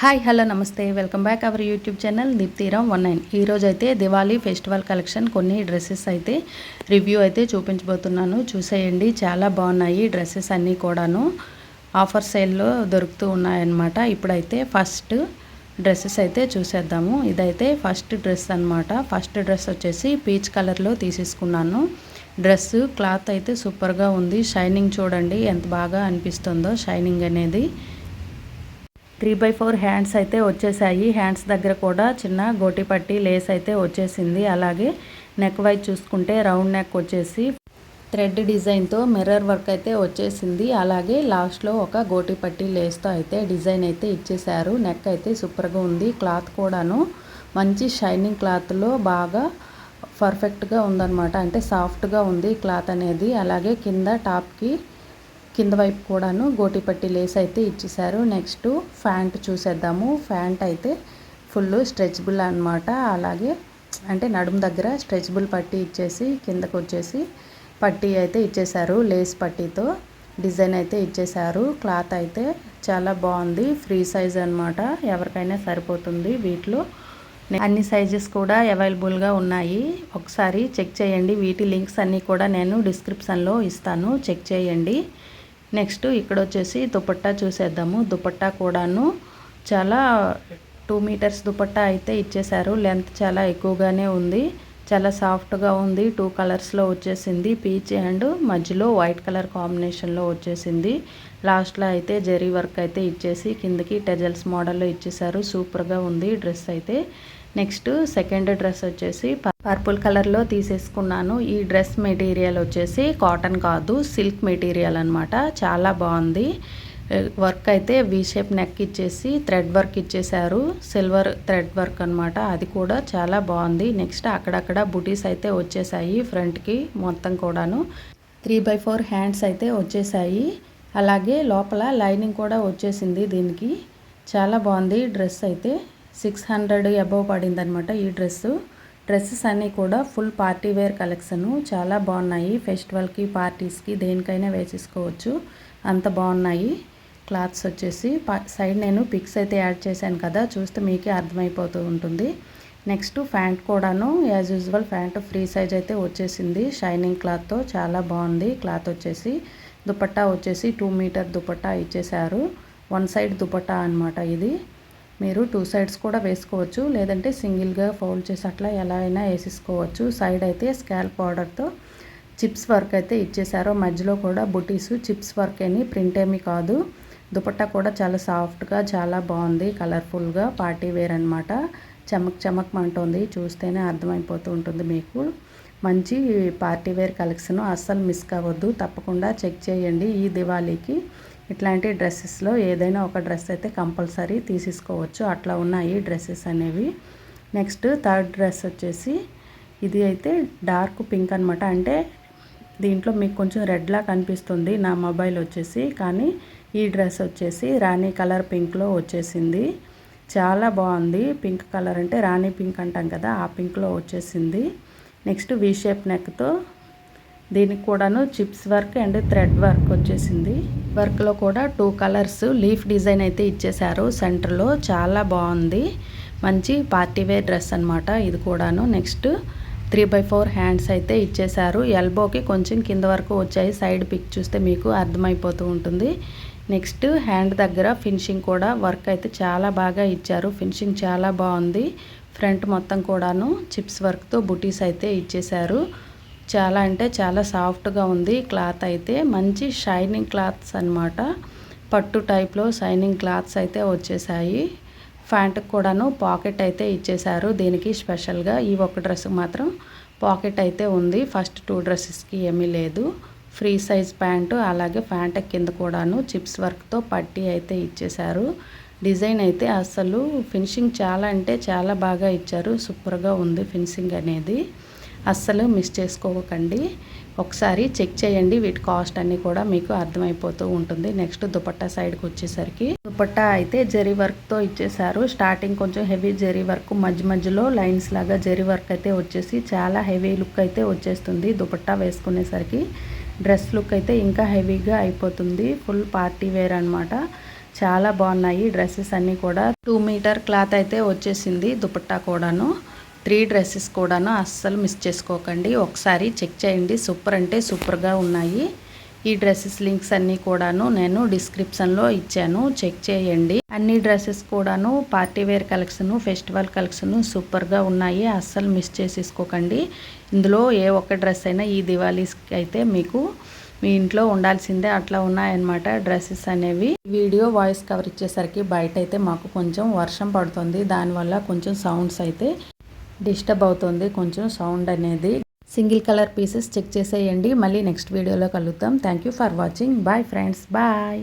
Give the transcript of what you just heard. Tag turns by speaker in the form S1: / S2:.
S1: Hi hello నమస్తే. Welcome back our YouTube channel Deeptiram one nine. ఈరోజు అయితే Diwali festival collection కొన్ని డ్రెస్సెస్ అయితే రివ్యూ అయితే చూపించబోతున్నాను. చూసేయండి చాలా బాగున్నాయి డ్రెస్సెస్ అన్నీ కూడాను. ఆఫర్ సేల్లో దొరుకుతూ ఉన్నాయన్నమాట. ఇప్పుడైతే ఫస్ట్ డ్రెస్సెస్ అయితే చూసేద్దాము. ఇదైతే ఫస్ట్ డ్రెస్ అనమాట ఫస్ట్ డ్రెస్ వచ్చేసి పీచ్ కలర్లో తీసేసుకున్నాను. డ్రెస్ క్లాత్ అయితే సూపర్గా ఉంది. షైనింగ్ చూడండి ఎంత బాగా అనిపిస్తుందో షైనింగ్ అనేది. త్రీ బై ఫోర్ హ్యాండ్స్ అయితే వచ్చేసాయి. హ్యాండ్స్ దగ్గర కూడా చిన్న గోటి పట్టి లేస్ అయితే వచ్చేసింది. అలాగే నెక్ వైజ్ చూసుకుంటే రౌండ్ నెక్ వచ్చేసి థ్రెడ్ డిజైన్తో మిర్రర్ వర్క్ అయితే వచ్చేసింది. అలాగే లాస్ట్లో ఒక గోటి పట్టి లేస్తో అయితే డిజైన్ అయితే ఇచ్చేసారు నెక్ అయితే సూపర్గా ఉంది. క్లాత్ కూడాను మంచి షైనింగ్ క్లాత్లో బాగా పర్ఫెక్ట్గా ఉందన్నమాట. అంటే సాఫ్ట్గా ఉంది క్లాత్ అనేది. అలాగే కింద టాప్కి కింద వైపు కూడాను గోటి పట్టి లేస్ అయితే ఇచ్చేసారు నెక్స్ట్ ఫ్యాంట్ చూసేద్దాము. ఫ్యాంట్ అయితే ఫుల్ స్ట్రెచబుల్ అనమాట అలాగే అంటే నడుము దగ్గర స్ట్రెచబుల్ పట్టి ఇచ్చేసి కిందకు వచ్చేసి పట్టీ అయితే ఇచ్చేసారు లేస్ పట్టీతో డిజైన్ అయితే ఇచ్చేసారు క్లాత్ అయితే చాలా బాగుంది. ఫ్రీ సైజ్ అనమాట ఎవరికైనా సరిపోతుంది వీటిలో. అన్ని సైజెస్ కూడా అవైలబుల్గా ఉన్నాయి. ఒకసారి చెక్ చేయండి. వీటి లింక్స్ అన్నీ కూడా నేను డిస్క్రిప్షన్లో ఇస్తాను. చెక్ చేయండి. నెక్స్ట్ ఇక్కడ వచ్చేసి దుపట్టా చూసేద్దాము. దుపట్టా కూడాను చాలా టూ మీటర్స్ దుపట్టా అయితే ఇచ్చేశారు. లెంత్ చాలా ఎక్కువగానే ఉంది. చాలా సాఫ్ట్గా ఉంది. టూ కలర్స్లో వచ్చేసింది. పీచ్ అండ్ మధ్యలో వైట్ కలర్ కాంబినేషన్లో వచ్చేసింది. లాస్ట్లో అయితే జెరీ వర్క్ అయితే ఇచ్చేసి కిందకి టెజల్స్ మోడల్లో ఇచ్చేసారు. సూపర్గా ఉంది డ్రెస్ అయితే. నెక్స్ట్ సెకండ్ డ్రెస్ వచ్చేసి పర్పుల్ కలర్లో తీసేసుకున్నాను. ఈ డ్రెస్ మెటీరియల్ వచ్చేసి కాటన్ కాదు సిల్క్ మెటీరియల్ అనమాట చాలా బాగుంది. వర్క్ అయితే వీ షేప్ నెక్ ఇచ్చేసి థ్రెడ్ వర్క్ ఇచ్చేసారు సిల్వర్ థ్రెడ్ వర్క్ అనమాట అది కూడా చాలా బాగుంది. నెక్స్ట్ అక్కడక్కడ బుటీస్ అయితే వచ్చేసాయి ఫ్రంట్కి మొత్తం కూడాను. త్రీ బై ఫోర్ హ్యాండ్స్ అయితే వచ్చేసాయి. అలాగే లోపల లైనింగ్ కూడా వచ్చేసింది దీనికి. చాలా బాగుంది. డ్రెస్ అయితే సిక్స్ హండ్రెడ్ అబవ్ పడింది అనమాట ఈ డ్రెస్సు డ్రెస్సెస్ అన్నీ కూడా ఫుల్ పార్టీ వేర్ కలెక్షను చాలా బాగున్నాయి. ఫెస్టివల్కి పార్టీస్కి దేనికైనా వేసేసుకోవచ్చు. అంత బాగున్నాయి. క్లాత్స్ వచ్చేసి సైడ్ నేను పిక్స్ అయితే యాడ్ చేశాను కదా చూస్తే మీకే అర్థమైపోతూ ఉంటుంది. నెక్స్ట్ ప్యాంట్ కూడాను as usual pant free size అయితే వచ్చేసింది. షైనింగ్ క్లాత్తో చాలా బాగుంది. క్లాత్ వచ్చేసి దుపట్టా వచ్చేసి టూ మీటర్ దుపట్టా ఇచ్చేసారు వన్ సైడ్ దుపట్టా అనమాట ఇది. మీరు టూ సైడ్స్ కూడా వేసుకోవచ్చు. లేదంటే సింగిల్గా ఫోల్డ్ చేసి అట్లా ఎలా అయినా వేసేసుకోవచ్చు. సైడ్ అయితే స్కాల్ పౌడర్తో చిప్స్ వర్క్ అయితే ఇచ్చేసారో మధ్యలో కూడా బుటీసు చిప్స్ వర్క్ అని ప్రింట్ ఏమీ కాదు. దుపట్టా కూడా చాలా సాఫ్ట్గా చాలా బాగుంది. కలర్ఫుల్గా పార్టీ వేర్ అనమాట చమక్ చమక్ అంటుంది. చూస్తేనే అర్థమైపోతూ ఉంటుంది మీకు. మంచి పార్టీ వేర్ కలెక్షన్. అస్సలు మిస్ కావద్దు. తప్పకుండా చెక్ చేయండి ఈ దివాళీకి. ఇట్లాంటి డ్రెస్సెస్లో ఏదైనా ఒక డ్రెస్ అయితే కంపల్సరీ తీసేసుకోవచ్చు. అట్లా ఉన్నాయి డ్రెస్సెస్ అనేవి. నెక్స్ట్ థర్డ్ డ్రెస్ వచ్చేసి ఇది అయితే డార్క్ పింక్ అనమాట అంటే దీంట్లో మీకు కొంచెం రెడ్లా కనిపిస్తుంది నా మొబైల్ వచ్చేసి. కానీ ఈ డ్రెస్ వచ్చేసి రాణి కలర్ పింక్లో వచ్చేసింది. చాలా బాగుంది. పింక్ కలర్ అంటే రాణి పింక్ అంటాం కదా ఆ పింక్లో వచ్చేసింది. నెక్స్ట్ వి షేప్ నెక్తో దీనికి కూడాను chips work and thread work వచ్చేసింది. వర్క్లో కూడా టూ కలర్స్ లీఫ్ డిజైన్ అయితే ఇచ్చేశారు సెంటర్లో చాలా బాగుంది. మంచి పార్టీ వేర్ డ్రెస్ అనమాట ఇది కూడాను. Next three by four hands అయితే ఇచ్చేశారు. ఎల్బోకి కొంచెం కింద వరకు వచ్చాయి. సైడ్ పిక్ చూస్తే మీకు అర్థమైపోతూ ఉంటుంది. నెక్స్ట్ హ్యాండ్ దగ్గర ఫినిషింగ్ కూడా వర్క్ అయితే చాలా బాగా ఇచ్చారు. ఫినిషింగ్ చాలా బాగుంది. ఫ్రంట్ మొత్తం కూడాను చిప్స్ వర్క్తో బుటీస్ అయితే ఇచ్చేశారు. చాలా అంటే చాలా సాఫ్ట్గా ఉంది. క్లాత్ అయితే మంచి షైనింగ్ క్లాత్స్ అనమాట పట్టు టైప్లో షైనింగ్ క్లాత్స్ అయితే వచ్చేసాయి. ప్యాంట్కి కూడాను పాకెట్ అయితే ఇచ్చేశారు. దీనికి స్పెషల్గా ఈ ఒక డ్రెస్ మాత్రం పాకెట్ అయితే ఉంది. ఫస్ట్ టూ డ్రెస్సెస్కి ఏమీ లేదు. ఫ్రీ సైజ్ ప్యాంటు అలాగే ప్యాంట్ కింద కూడాను చిప్స్ వర్క్తో పట్టి అయితే ఇచ్చేశారు. డిజైన్ అయితే అసలు ఫినిషింగ్ చాలా అంటే చాలా బాగా ఇచ్చారు. సూపర్గా ఉంది ఫినిషింగ్ అనేది. అస్సలు మిస్ చేసుకోకండి. ఒకసారి చెక్ చేయండి వీటి కాస్ట్ అన్నీ కూడా మీకు అర్థమైపోతూ ఉంటుంది. నెక్స్ట్ దుపట్టా సైడ్కి వచ్చేసరికి దుపట్టా అయితే జరీ వర్క్తో ఇచ్చేసారు స్టార్టింగ్ కొంచెం హెవీ జరీ వర్క్ మధ్య మధ్యలో లైన్స్ లాగా జరీ వర్క్ అయితే వచ్చేసి చాలా హెవీ లుక్ అయితే వచ్చేస్తుంది దుపట్టా వేసుకునేసరికి. డ్రెస్ లుక్ అయితే ఇంకా హెవీగా అయిపోతుంది. ఫుల్ పార్టీ వేర్ అనమాట చాలా బాగున్నాయి డ్రెస్సెస్ అన్నీ కూడా. టూ మీటర్ క్లాత్ అయితే వచ్చేసింది దుపట్టా కూడాను. త్రీ డ్రెస్సెస్ కూడాను అస్సలు మిస్ చేసుకోకండి. ఒకసారి చెక్ చేయండి. సూపర్ అంటే సూపర్గా ఉన్నాయి. ఈ డ్రెస్సెస్ లింక్స్ అన్నీ కూడాను నేను డిస్క్రిప్షన్లో ఇచ్చాను. చెక్ చేయండి. అన్ని డ్రెస్సెస్ కూడాను party wear collection festival collection సూపర్గా ఉన్నాయి. అస్సలు మిస్ చేసేసుకోకండి. ఇందులో ఏ ఒక్క డ్రెస్ అయినా ఈ దివాళీస్కి అయితే మీకు మీ ఇంట్లో ఉండాల్సిందే అట్లా ఉన్నాయన్నమాట డ్రెస్సెస్ అనేవి. వీడియో వాయిస్ కవర్ ఇచ్చేసరికి బయట అయితే మాకు కొంచెం వర్షం పడుతుంది. దానివల్ల కొంచెం సౌండ్స్ అయితే డిస్టర్బ్ అవుతుంది. కొంచెం సౌండ్ అనేది సింగిల్ కలర్ పీసెస్ చెక్ చేసేయండి. మళ్ళీ నెక్స్ట్ వీడియోలో కలుద్దాం. Thank you for watching bye friends bye